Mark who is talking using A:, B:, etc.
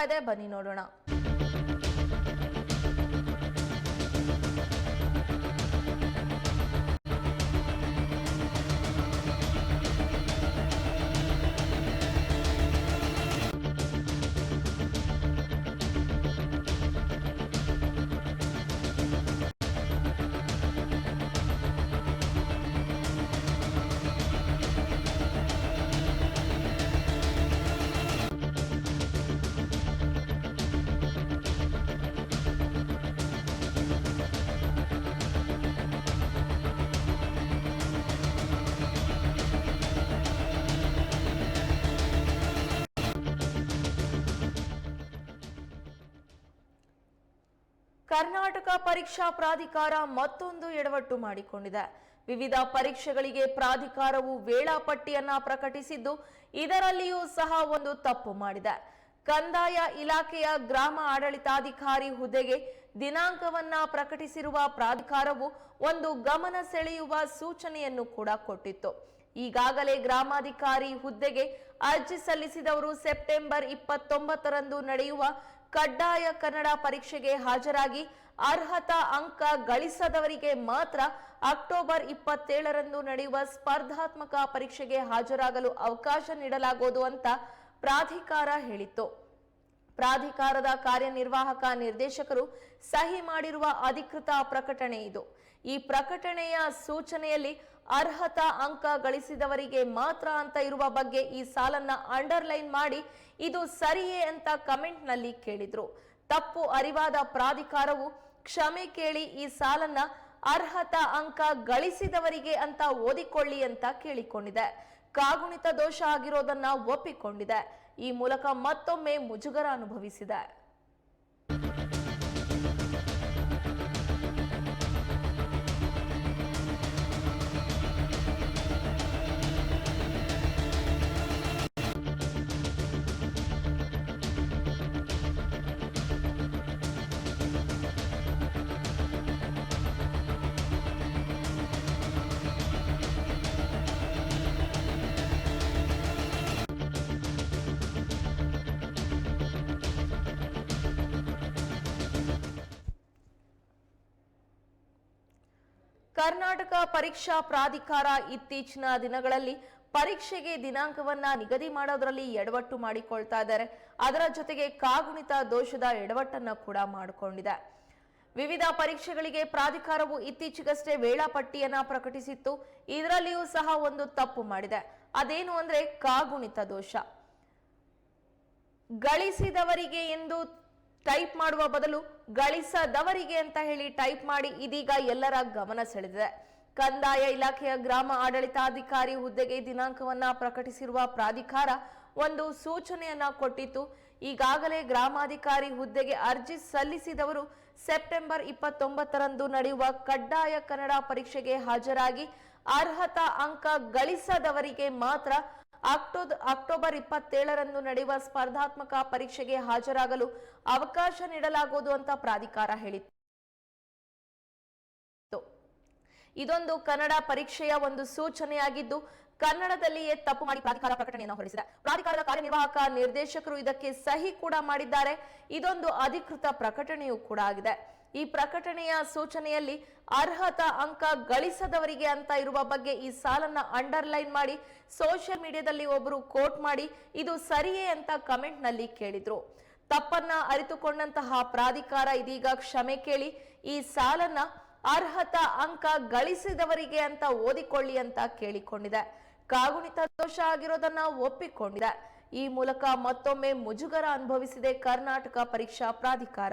A: ಇದೆ. ಬನ್ನಿ ನೋಡೋಣ. ಕರ್ನಾಟಕ ಪರೀಕ್ಷಾ ಪ್ರಾಧಿಕಾರ ಮತ್ತೊಂದು ಎಡವಟ್ಟು ಮಾಡಿಕೊಂಡಿದೆ. ವಿವಿಧ ಪರೀಕ್ಷೆಗಳಿಗೆ ಪ್ರಾಧಿಕಾರವು ವೇಳಾಪಟ್ಟಿಯನ್ನ ಪ್ರಕಟಿಸಿದ್ದು, ಇದರಲ್ಲಿಯೂ ಸಹ ಒಂದು ತಪ್ಪು ಮಾಡಿದೆ. ಕಂದಾಯ ಇಲಾಖೆಯ ಗ್ರಾಮ ಆಡಳಿತಾಧಿಕಾರಿ ಹುದ್ದೆಗೆ ದಿನಾಂಕವನ್ನ ಪ್ರಕಟಿಸಿರುವ ಪ್ರಾಧಿಕಾರವು ಒಂದು ಗಮನ ಸೆಳೆಯುವ ಸೂಚನೆಯನ್ನು ಕೂಡ ಕೊಟ್ಟಿತ್ತು. ಈಗಾಗಲೇ ಗ್ರಾಮಾಧಿಕಾರಿ ಹುದ್ದೆಗೆ ಅರ್ಜಿ ಸಲ್ಲಿಸಿದವರು ಸೆಪ್ಟೆಂಬರ್ ಇಪ್ಪತ್ತೊಂಬತ್ತರಂದು ನಡೆಯುವ ಕಡ್ಡಾಯ ಕನ್ನಡ ಪರೀಕ್ಷೆಗೆ ಹಾಜರಾಗಿ ಅರ್ಹತಾ ಅಂಕ ಗಳಿಸದವರಿಗೆ ಮಾತ್ರ ಅಕ್ಟೋಬರ್ ಇಪ್ಪತ್ತೇಳರಂದು ನಡೆಯುವ ಸ್ಪರ್ಧಾತ್ಮಕ ಪರೀಕ್ಷೆಗೆ ಹಾಜರಾಗಲು ಅವಕಾಶ ನೀಡಲಾಗುವುದು ಅಂತ ಪ್ರಾಧಿಕಾರ ಹೇಳಿತ್ತು. ಪ್ರಾಧಿಕಾರದ ಕಾರ್ಯನಿರ್ವಾಹಕ ನಿರ್ದೇಶಕರು ಸಹಿ ಮಾಡಿರುವ ಅಧಿಕೃತ ಪ್ರಕಟಣೆ ಇದು. ಈ ಪ್ರಕಟಣೆಯ ಸೂಚನೆಯಲ್ಲಿ ಅರ್ಹತಾ ಅಂಕ ಗಳಿಸಿದವರಿಗೆ ಮಾತ್ರ ಅಂತ ಇರುವ ಬಗ್ಗೆ ಈ ಸಾಲನ್ನ ಅಂಡರ್ಲೈನ್ ಮಾಡಿ ಇದು ಸರಿಯೇ ಅಂತ ಕಮೆಂಟ್ನಲ್ಲಿ ಕೇಳಿದ್ರು. ತಪ್ಪು ಅರಿವಾದ ಪ್ರಾಧಿಕಾರವು ಕ್ಷಮೆ ಕೇಳಿ ಈ ಸಾಲನ್ನ ಅರ್ಹತಾ ಅಂಕ ಗಳಿಸಿದವರಿಗೆ ಅಂತ ಓದಿಕೊಳ್ಳಿ ಅಂತ ಕೇಳಿಕೊಂಡಿದೆ. ಕಾಗುಣಿತ ದೋಷ ಆಗಿರೋದನ್ನ ಒಪ್ಪಿಕೊಂಡಿದೆ. ಈ ಮೂಲಕ ಮತ್ತೊಮ್ಮೆ ಮುಜುಗರ ಅನುಭವಿಸಿದೆ. ಕರ್ನಾಟಕ ಪರೀಕ್ಷಾ ಪ್ರಾಧಿಕಾರ ಇತ್ತೀಚಿನ ದಿನಗಳಲ್ಲಿ ಪರೀಕ್ಷೆಗೆ ದಿನಾಂಕವನ್ನ ನಿಗದಿ ಮಾಡೋದ್ರಲ್ಲಿ ಎಡವಟ್ಟು ಮಾಡಿಕೊಳ್ತಾ ಇದ್ದಾರೆ. ಅದರ ಜೊತೆಗೆ ಕಾಗುಣಿತ ದೋಷದ ಎಡವಟ್ಟನ್ನ ಕೂಡ ಮಾಡಿಕೊಂಡಿದೆ. ವಿವಿಧ ಪರೀಕ್ಷೆಗಳಿಗೆ ಪ್ರಾಧಿಕಾರವು ಇತ್ತೀಚೆಗಷ್ಟೇ ವೇಳಾಪಟ್ಟಿಯನ್ನ ಪ್ರಕಟಿಸಿತ್ತು. ಇದರಲ್ಲಿಯೂ ಸಹ ಒಂದು ತಪ್ಪು ಮಾಡಿದೆ. ಅದೇನು ಅಂದ್ರೆ ಕಾಗುಣಿತ ದೋಷ. ಗಳಿಸಿದವರಿಗೆ ಎಂದು ಟೈಪ್ ಮಾಡುವ ಬದಲು ಗಳಿಸದವರಿಗೆ ಅಂತ ಹೇಳಿ ಟೈಪ್ ಮಾಡಿ ಇದೀಗ ಎಲ್ಲರ ಗಮನ ಸೆಳೆದಿದೆ. ಕಂದಾಯ ಇಲಾಖೆಯ ಗ್ರಾಮ ಆಡಳಿತಾಧಿಕಾರಿ ಹುದ್ದೆಗೆ ದಿನಾಂಕವನ್ನ ಪ್ರಕಟಿಸಿರುವ ಪ್ರಾಧಿಕಾರ ಒಂದು ಸೂಚನೆಯನ್ನ ಕೊಟ್ಟಿತ್ತು. ಈಗಾಗಲೇ ಗ್ರಾಮಾಧಿಕಾರಿ ಹುದ್ದೆಗೆ ಅರ್ಜಿ ಸಲ್ಲಿಸಿದವರು ಸೆಪ್ಟೆಂಬರ್ ಇಪ್ಪತ್ತೊಂಬತ್ತರಂದು ನಡೆಯುವ ಕಡ್ಡಾಯ ಕನ್ನಡ ಪರೀಕ್ಷೆಗೆ ಹಾಜರಾಗಿ ಅರ್ಹತಾ ಅಂಕ ಗಳಿಸದವರಿಗೆ ಮಾತ್ರ ಅಕ್ಟೋ ಅಕ್ಟೋಬರ್ ಇಪ್ಪತ್ತೇಳರಂದು ನಡೆಯುವ ಸ್ಪರ್ಧಾತ್ಮಕ ಪರೀಕ್ಷೆಗೆ ಹಾಜರಾಗಲು ಅವಕಾಶ ನೀಡಲಾಗುವುದು ಅಂತ ಪ್ರಾಧಿಕಾರ ಹೇಳಿತ್ತು. ಇದೊಂದು ಕನ್ನಡ ಪರೀಕ್ಷೆಯ ಒಂದು ಸೂಚನೆಯಾಗಿದ್ದು, ಕನ್ನಡದಲ್ಲಿಯೇ ತಪ್ಪು ಮಾಡಿ ಪ್ರಾಧಿಕಾರ ಪ್ರಕಟಣೆಯನ್ನು ಹೊರಡಿಸಿದೆ. ಪ್ರಾಧಿಕಾರದ ಕಾರ್ಯನಿರ್ವಾಹಕ ನಿರ್ದೇಶಕರು ಇದಕ್ಕೆ ಸಹಿ ಕೂಡ ಮಾಡಿದ್ದಾರೆ. ಇದೊಂದು ಅಧಿಕೃತ ಪ್ರಕಟಣೆಯೂ ಕೂಡ ಆಗಿದೆ. ಈ ಪ್ರಕಟಣೆಯ ಸೂಚನೆಯಲ್ಲಿ ಅರ್ಹತಾ ಅಂಕ ಗಳಿಸದವರಿಗೆ ಅಂತ ಇರುವ ಬಗ್ಗೆ ಈ ಸಾಲನ್ನ ಅಂಡರ್ಲೈನ್ ಮಾಡಿ ಸೋಷಿಯಲ್ ಮೀಡಿಯಾದಲ್ಲಿ ಒಬ್ಬರು ಕೋಟ್ ಮಾಡಿ ಇದು ಸರಿಯೇ ಅಂತ ಕಮೆಂಟ್ನಲ್ಲಿ ಕೇಳಿದ್ರು. ತಪ್ಪನ್ನ ಅರಿತುಕೊಂಡಂತಹ ಪ್ರಾಧಿಕಾರ ಇದೀಗ ಕ್ಷಮೆ ಕೇಳಿ ಈ ಸಾಲನ್ನ ಅರ್ಹತಾ ಅಂಕ ಗಳಿಸಿದವರಿಗೆ ಅಂತ ಓದಿಕೊಳ್ಳಿ ಅಂತ ಕೇಳಿಕೊಂಡಿದೆ. ಕಾಗುಣಿತ ದೋಷ ಆಗಿರೋದನ್ನ ಒಪ್ಪಿಕೊಂಡಿದೆ. ಈ ಮೂಲಕ ಮತ್ತೊಮ್ಮೆ ಮುಜುಗರ ಅನುಭವಿಸಿದೆ ಕರ್ನಾಟಕ ಪರೀಕ್ಷಾ ಪ್ರಾಧಿಕಾರ.